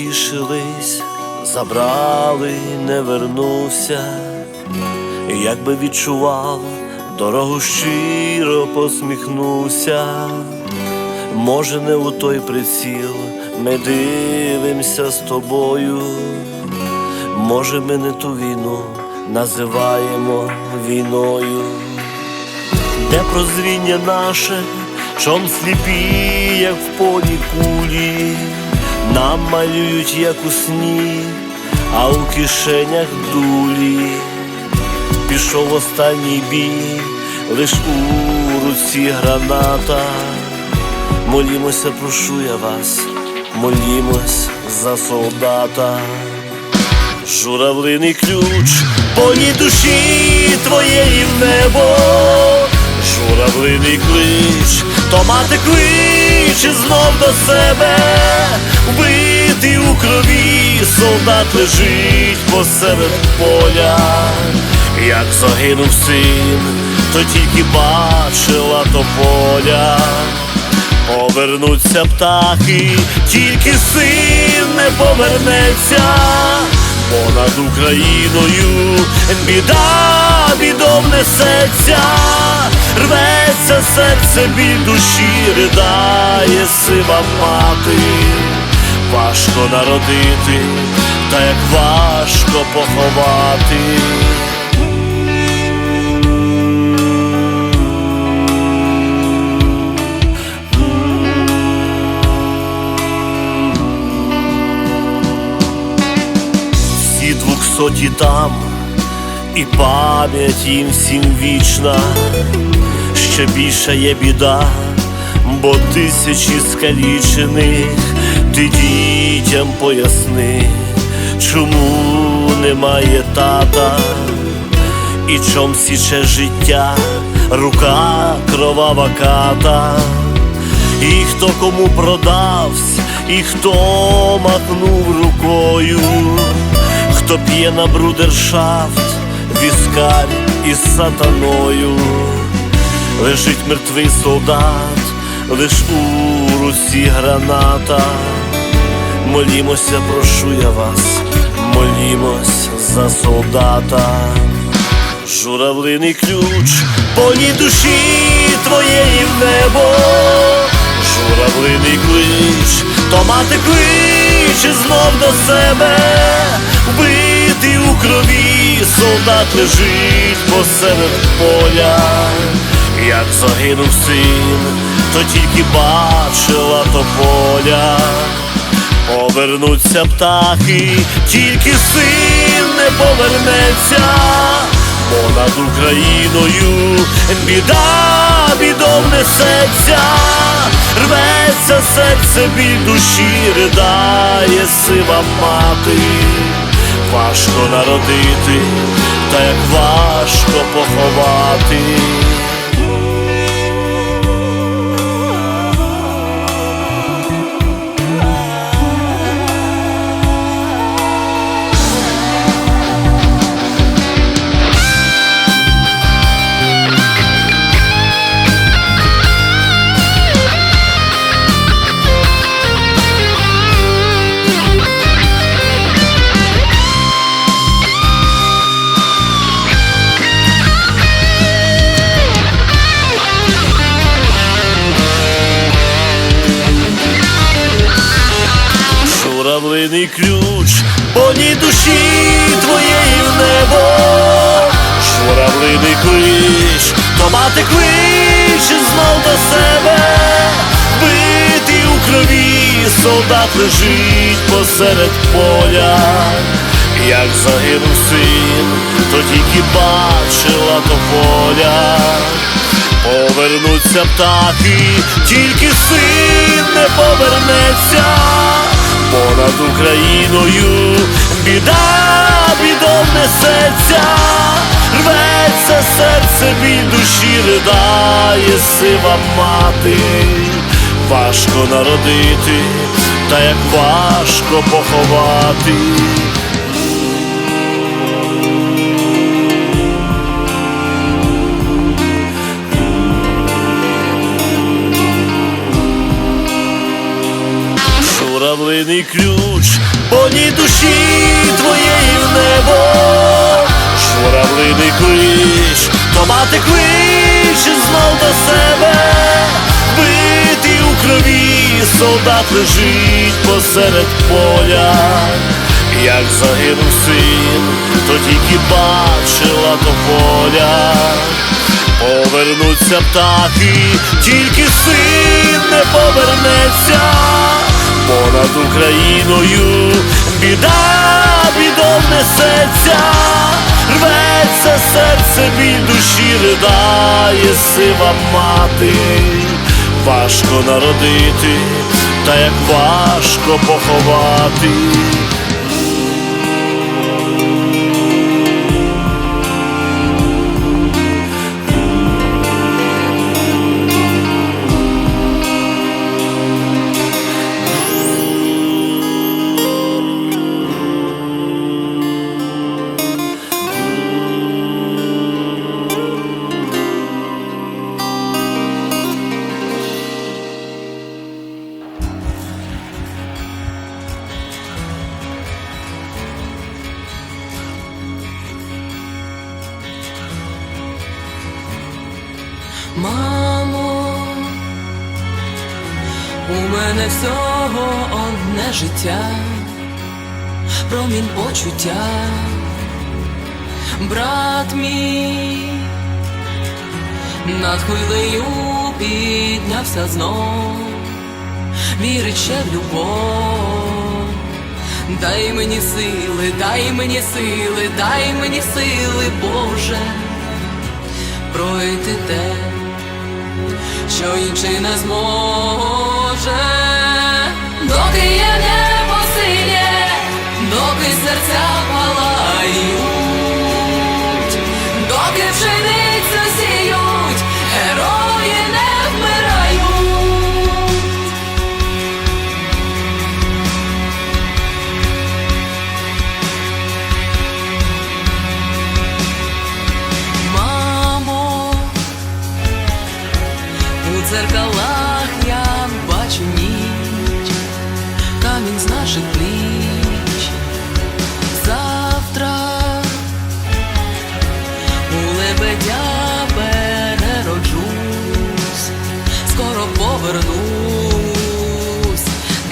Тішились, забрали, не вернувся. Якби відчував, дорогу щиро посміхнувся. Може, не у той приціл ми дивимося з тобою. Може, ми не ту війну називаємо війною, де прозріння наше, чом сліпі, як в полі кулі, нам малюють, як у сні, а у кишенях дулі. Пішов останній бій, лиш у руці граната. Молімося, прошу я вас, молімось за солдата. Журавлиний ключ, полі душі твоєї в небо, журавлиний клич, то мати кличе знов до себе, вбитий у крові, солдат лежить посеред поля, як загинув син, то тільки бачила тополя. Повернуться птахи, тільки син не повернеться, понад Україною біда бідом несеться, рветься серце біль душі, ридає сива мати, важко народити, та як важко поховати. Двохсоті там, і пам'ять їм всім вічна, ще більша є біда, бо тисячі скалічених ти дітям поясни, чому немає тата, і чом січе життя, рука кровава ката. І хто кому продався, і хто махнув рукою, хто п'є на брудершафт, віскар із сатаною, лежить мертвий солдат, лиш у руці граната. Молімося, прошу я вас, молімось за солдата. Журавлиний ключ, полі душі твоєї в небо, журавлиний клич, то мати кличе знов до себе, вбитий у крові, солдат лежить посеред поля, як загинув син, то тільки бачила тополя. Повернуться птахи, тільки син не повернеться, понад Україною біда бідом несеться, рветься серце біль душі, ридає сива мати, важко народити, та як важко поховати. То кличе знов до себе, битий у крові, солдат лежить посеред поля, як загинув син, то тільки бачила тополя. Повернуться птахи, тільки син не повернеться, понад Україною біда бідом несеться, рветься серце від душі, ридає сива мати, важко народити, та як важко поховати. Журавлиний ключ, поні душі твоєї в небо, журавлиний клич, то мати клич знов до себе, битий у крові, солдат лежить посеред поля, як загинув син, то тільки бачила до поля. Повернуться птахи, тільки син не повернеться, понад Україною біда бідом несеться, рветься серце біль душі ридає сива мати, важко народити, та як важко поховати. Мамо, у мене всього одне життя, промінь почуття, брат мій над хвилею піднявся знов, вірить ще в любов. Дай мені сили, дай мені сили, дай мені сили, Боже, пройти те, що інший не зможе, у дзеркалах я бачу ніч, камінь з наших пліч. Завтра у лебедя перероджусь, скоро повернусь.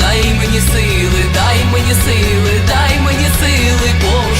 Дай мені сили, дай мені сили, дай мені сили, Боже,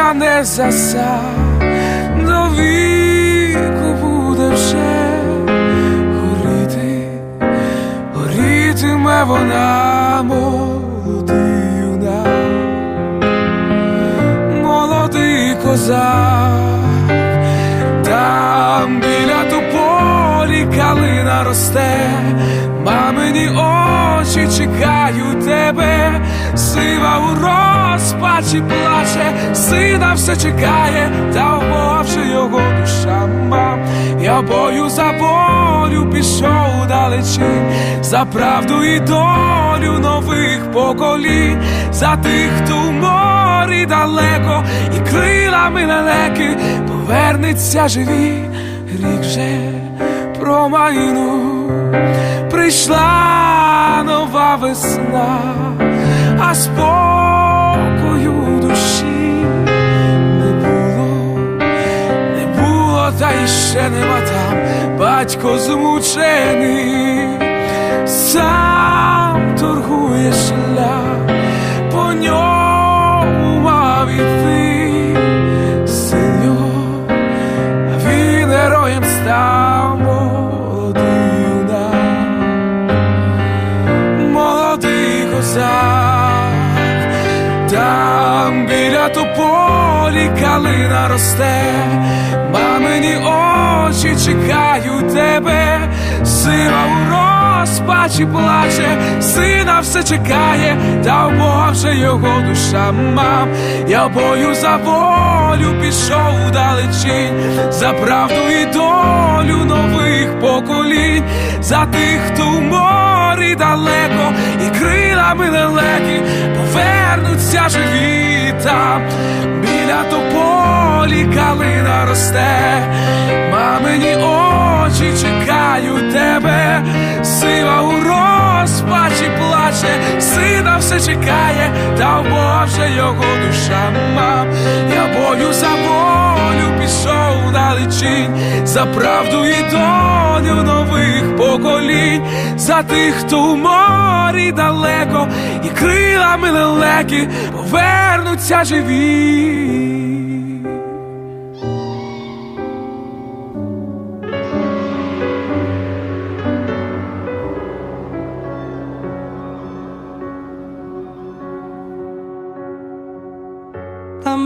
та не заса, до віку буде вже горіти, горітиме вона молодий юнак, молодий козак, там біля тополі калина росте, мамині очі чекають тебе, сива у розпачі плаче, сина все чекає, та вмовче його душа мам. Я бою за волю пішов далечінь, за правду і долю нових поколінь, за тих, хто в морі далеко, і крилами лелеки повернеться живі, рік вже промайнув, прийшла нова весна, а спокою душі не було, не було, та й ще нема там, батько змучений, сам торгує шлях, по ньому мав іти син його, а він героєм став тополі росте, мамині очі чекають тебе, сила у розпачі плаче, сина все чекає, та вже його душа. Мам. Я бою за волю пішов у далечінь, за правду і долю нових поколінь, за тих, хто в морі далеко, і крилами лелеки повернуться живі там, біля тополі калина росте, мамині очі все чекає, та Боже його душа мав. Я бою за волю пішов далечінь, за правду і долю нових поколінь, за тих, хто у морі далеко, і крилами лелеки повернуться живі.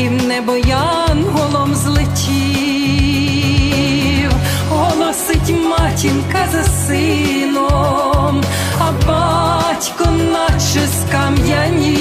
І в небо янголом злетів, голосить матінка за сином, а батько наче скам'янів,